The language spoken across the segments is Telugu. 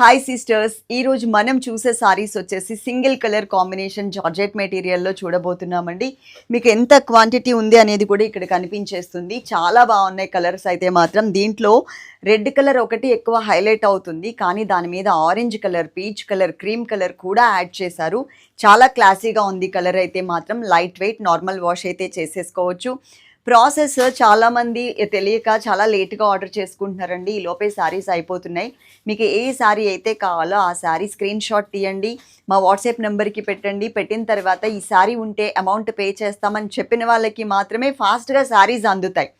హాయ్ సిస్టర్స్ ఈరోజు మనం చూసే సారీస్ వచ్చేసి సింగిల్ కలర్ కాంబినేషన్ జార్జెట్ మెటీరియల్లో చూడబోతున్నామండి. మీకు ఎంత క్వాంటిటీ ఉంది అనేది కూడా ఇక్కడ కనిపించేస్తుంది. చాలా బాగున్నాయి కలర్స్ అయితే మాత్రం. దీంట్లో రెడ్ కలర్ ఒకటి ఎక్కువ హైలైట్ అవుతుంది. కానీ దాని మీద orange colour peach colour cream colour కూడా యాడ్ చేశారు. చాలా క్లాసీగా ఉంది కలర్ అయితే మాత్రం. లైట్ వెయిట్ నార్మల్ వాష్ అయితే చేసేసుకోవచ్చు. ప్రాసెస్ చాలామంది తెలియక చాలా లేట్గా ఆర్డర్ చేసుకుంటున్నారండి. ఈ లోపే శారీస్ అయిపోతున్నాయి. మీకు ఏ శారీ అయితే కావాలో ఆ శారీ స్క్రీన్ షాట్ తీయండి. మా వాట్సాప్ నెంబర్కి పెట్టండి. పెట్టిన తర్వాత ఈ శారీ ఉంటే అమౌంట్ పే చేస్తామని చెప్పిన వాళ్ళకి మాత్రమే ఫాస్ట్గా శారీస్ అందుతాయి.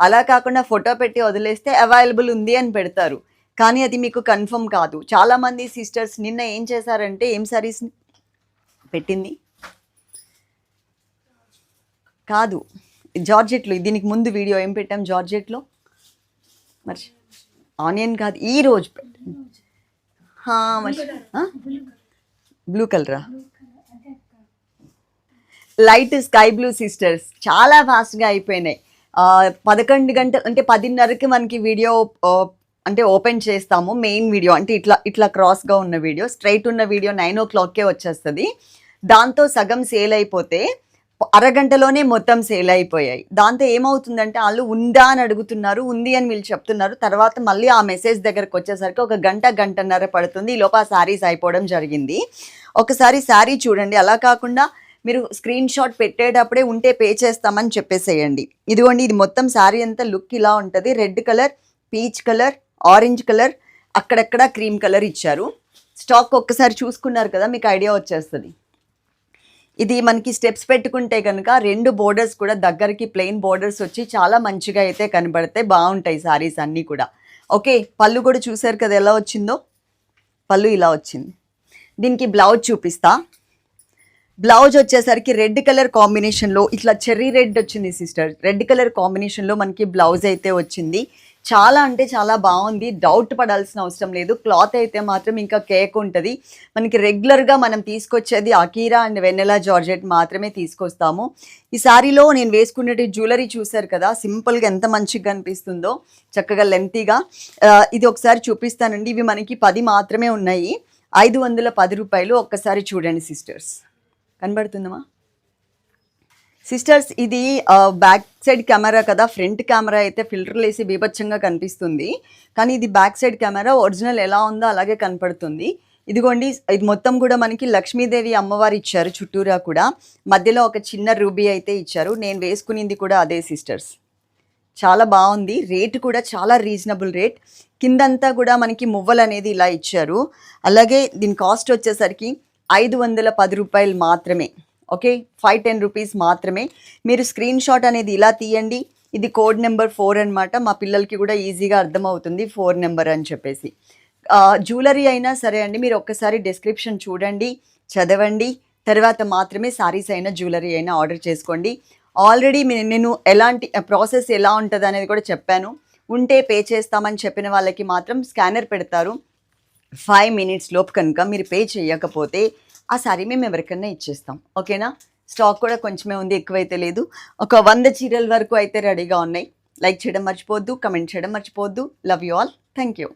అలా కాకుండా ఫోటో పెట్టి వదిలేస్తే అవైలబుల్ ఉంది అని పెడతారు. కానీ అది మీకు కన్ఫర్మ్ కాదు. చాలామంది సిస్టర్స్ నిన్న ఏం చేశారంటే ఏం శారీస్ పెట్టింది? కాదు. జార్జెట్లో దీనికి ముందు వీడియో ఏం పెట్టాం జార్జెట్లో? మరి ఆనియన్ కాదు ఈ రోజు పెట్టాం. మరి బ్లూ కలరా? లైట్ స్కై బ్లూ సిస్టర్స్ చాలా ఫాస్ట్గా అయిపోయినాయి. పదకొండు గంటలు అంటే పదిన్నరకి మనకి వీడియో అంటే ఓపెన్ చేస్తాము మెయిన్ వీడియో అంటే ఇట్లా ఇట్లా క్రాస్గా ఉన్న వీడియో స్ట్రైట్ ఉన్న వీడియో నైన్ ఓ క్లాక్కే వచ్చేస్తుంది. దాంతో సగం సేల్ అయిపోతే అరగంటలోనే మొత్తం సేల్ అయిపోయాయి. దాంతో ఏమవుతుందంటే వాళ్ళు ఉందా అని అడుగుతున్నారు ఉంది అని వీళ్ళు చెప్తున్నారు. తర్వాత మళ్ళీ ఆ మెసేజ్ దగ్గరకు వచ్చేసరికి ఒక గంట గంటన్నర పడుతుంది. ఈ లోపు ఆ శారీస్ అయిపోవడం జరిగింది. ఒకసారి శారీ చూడండి. అలా కాకుండా మీరు స్క్రీన్ షాట్ పెట్టేటప్పుడే ఉంటే పే చేస్తామని చెప్పేసేయండి. ఇదిగోండి ఇది మొత్తం శారీ అంతా లుక్ ఇలా ఉంటుంది. Red colour peach colour orange colour అక్కడక్కడ క్రీమ్ కలర్ ఇచ్చారు. స్టాక్ ఒక్కసారి చూసుకున్నారు కదా మీకు ఐడియా వచ్చేస్తుంది. ఇది మనకి స్టెప్స్ పెట్టుకుంటే కనుక రెండు బోర్డర్స్ కూడా దగ్గరికి ప్లెయిన్ బోర్డర్స్ వచ్చి చాలా మంచిగా అయితే కనబడతాయి. బాగుంటాయి సారీస్ అన్నీ కూడా. ఓకే పళ్ళు కూడా చూసారు కదా ఎలా వచ్చిందో? పళ్ళు ఇలా వచ్చింది. దీనికి బ్లౌజ్ చూపిస్తా. బ్లౌజ్ వచ్చేసరికి రెడ్ కలర్ కాంబినేషన్లో ఇట్లా చెర్రీ రెడ్ వచ్చింది సిస్టర్ రెడ్ కలర్ కాంబినేషన్లో మనకి బ్లౌజ్ అయితే వచ్చింది. చాలా అంటే చాలా బాగుంది. డౌట్ పడాల్సిన అవసరం లేదు. క్లాత్ అయితే మాత్రం ఇంకా కేక్ ఉంటుంది. మనకి రెగ్యులర్గా మనం తీసుకొచ్చేది అకీరా అండ్ వెన్నెలా జార్జెట్ మాత్రమే తీసుకొస్తాము. ఈ సారీలో నేను వేసుకునే జ్యువెలరీ చూసారు కదా సింపుల్గా ఎంత మంచిగా కనిపిస్తుందో చక్కగా లెంతీగా ఇది ఒకసారి చూపిస్తానండి. ఇవి మనకి పది మాత్రమే ఉన్నాయి. ఐదు వందల పది రూపాయలు ఒక్కసారి చూడండి సిస్టర్స్ కనబడుతుందమ్మా? సిస్టర్స్ ఇది బ్యాక్ సైడ్ కెమెరా కదా ఫ్రంట్ కెమెరా అయితే ఫిల్టర్లు వేసి బీభత్సంగా కనిపిస్తుంది. కానీ ఇది బ్యాక్ సైడ్ కెమెరా ఒరిజినల్ ఎలా ఉందో అలాగే కనపడుతుంది. ఇదిగోండి ఇది మొత్తం కూడా మనకి లక్ష్మీదేవి అమ్మవారు ఇచ్చారు చుట్టూరా కూడా. మధ్యలో ఒక చిన్న రూబీ అయితే ఇచ్చారు. నేను వేసుకునింది కూడా అదే సిస్టర్స్. చాలా బాగుంది. రేట్ కూడా చాలా రీజనబుల్ రేట్. కిందంతా కూడా మనకి మువ్వలు అనేది ఇలా ఇచ్చారు. అలాగే దీని కాస్ట్ వచ్చేసరికి ఐదు వందల పది రూపాయలు మాత్రమే. ఓకే? ఫైవ్ టెన్ రూపీస్ మాత్రమే. మీరు స్క్రీన్ షాట్ అనేది ఇలా తీయండి. ఇది కోడ్ నెంబర్ ఫోర్ అన్నమాట. మా పిల్లలకి కూడా ఈజీగా అర్థమవుతుంది ఫోర్ నెంబర్ అని చెప్పేసి. జ్యువెలరీ అయినా సరే అండి మీరు ఒక్కసారి డిస్క్రిప్షన్ చూడండి చదవండి. తర్వాత మాత్రమే సారీస్ అయినా జ్యువెలరీ అయినా ఆర్డర్ చేసుకోండి. ఆల్రెడీ నేను ఎలాంటి ప్రాసెస్ ఎలా ఉంటుంది అనేది కూడా చెప్పాను. ఉంటే పే చేస్తామని చెప్పిన వాళ్ళకి మాత్రం స్కానర్ పెడతారు. ఫైవ్ మినిట్స్ లోపు కనుక మీరు పే చేయకపోతే ఆ శారీ మేము ఎవరికైనా ఇచ్చేస్తాం. ఓకేనా? స్టాక్ కూడా కొంచెమే ఉంది ఎక్కువైతే లేదు. ఒక వంద చీరల వరకు అయితే రెడీగా ఉన్నాయి. లైక్ చేయడం మర్చిపోవద్దు కమెంట్ చేయడం మర్చిపోవద్దు. Love you all thank you